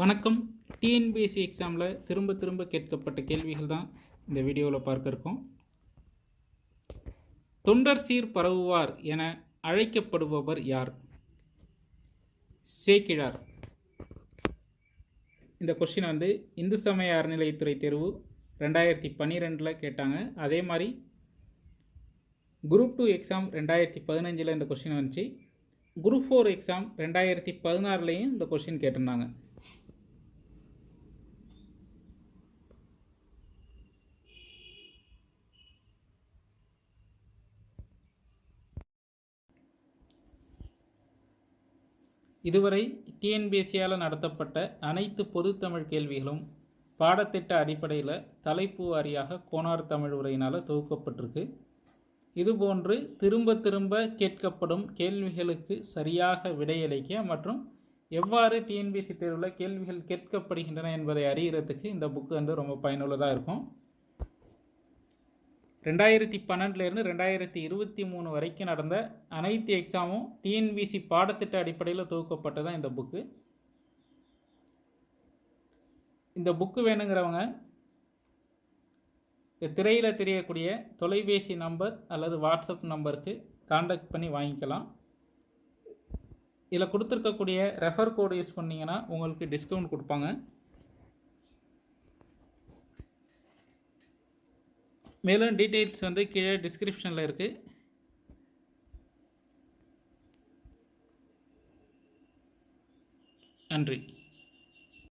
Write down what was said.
வணக்கம். டிஎன்பிஎஸ்சி எக்ஸாமில் திரும்ப திரும்ப கேட்கப்பட்ட கேள்விகள் தான் இந்த வீடியோவில் பார்க்க இருக்கோம். தொண்டர் சீர் பரவுவார் என அழைக்கப்படுபவர் யார்? சேக்கிழார். இந்த கொஷின் வந்து இந்து சமய அறநிலையத்துறை தேர்வு ரெண்டாயிரத்தி பன்னிரெண்டில் கேட்டாங்க. அதே மாதிரி குரூப் டூ எக்ஸாம் ரெண்டாயிரத்தி பதினஞ்சில் இந்த கொஷின் வந்துச்சு. குரூப் ஃபோர் எக்ஸாம் ரெண்டாயிரத்தி பதினாறுலேயும் இந்த கொஸ்டின் கேட்டிருந்தாங்க. இதுவரை டிஎன்பிஎஸ்சியால் நடத்தப்பட்ட அனைத்து பொதுத்தமிழ் கேள்விகளும் பாடத்திட்ட அடிப்படையில் தலைப்பு வாரியாக கோனார் தமிழ் உரையினால் தொகுக்கப்பட்டிருக்கு. இதுபோன்று திரும்ப திரும்ப கேட்கப்படும் கேள்விகளுக்கு சரியாக விடையளிக்க மற்றும் எவ்வாறு டிஎன்பிஎஸ்சி தேர்வில் கேள்விகள் கேட்கப்படுகின்றன என்பதை அறிகிறதுக்கு இந்த புக்கு வந்து ரொம்ப பயனுள்ளதாக இருக்கும். ரெண்டாயிரத்தி பன்னெண்டுலேருந்து ரெண்டாயிரத்தி இருபத்தி மூணு வரைக்கும் நடந்த அனைத்து எக்ஸாமும் டிஎன்பிசி பாடத்திட்ட அடிப்படையில் தொகுக்கப்பட்டதான் இந்த புக்கு இந்த புக்கு வேணுங்கிறவங்க திரையில் தெரியக்கூடிய தொலைபேசி நம்பர் அல்லது வாட்ஸ்அப் நம்பருக்கு காண்டாக்ட் பண்ணி வாங்கிக்கலாம். இதில் கொடுத்துருக்கக்கூடிய ரெஃபர் கோடு யூஸ் பண்ணிங்கன்னா உங்களுக்கு டிஸ்கவுண்ட் கொடுப்பாங்க. மேலும் டீட்டெயில்ஸ் வந்து கீழே டிஸ்கிரிப்ஷனில் இருக்குது நன்றி.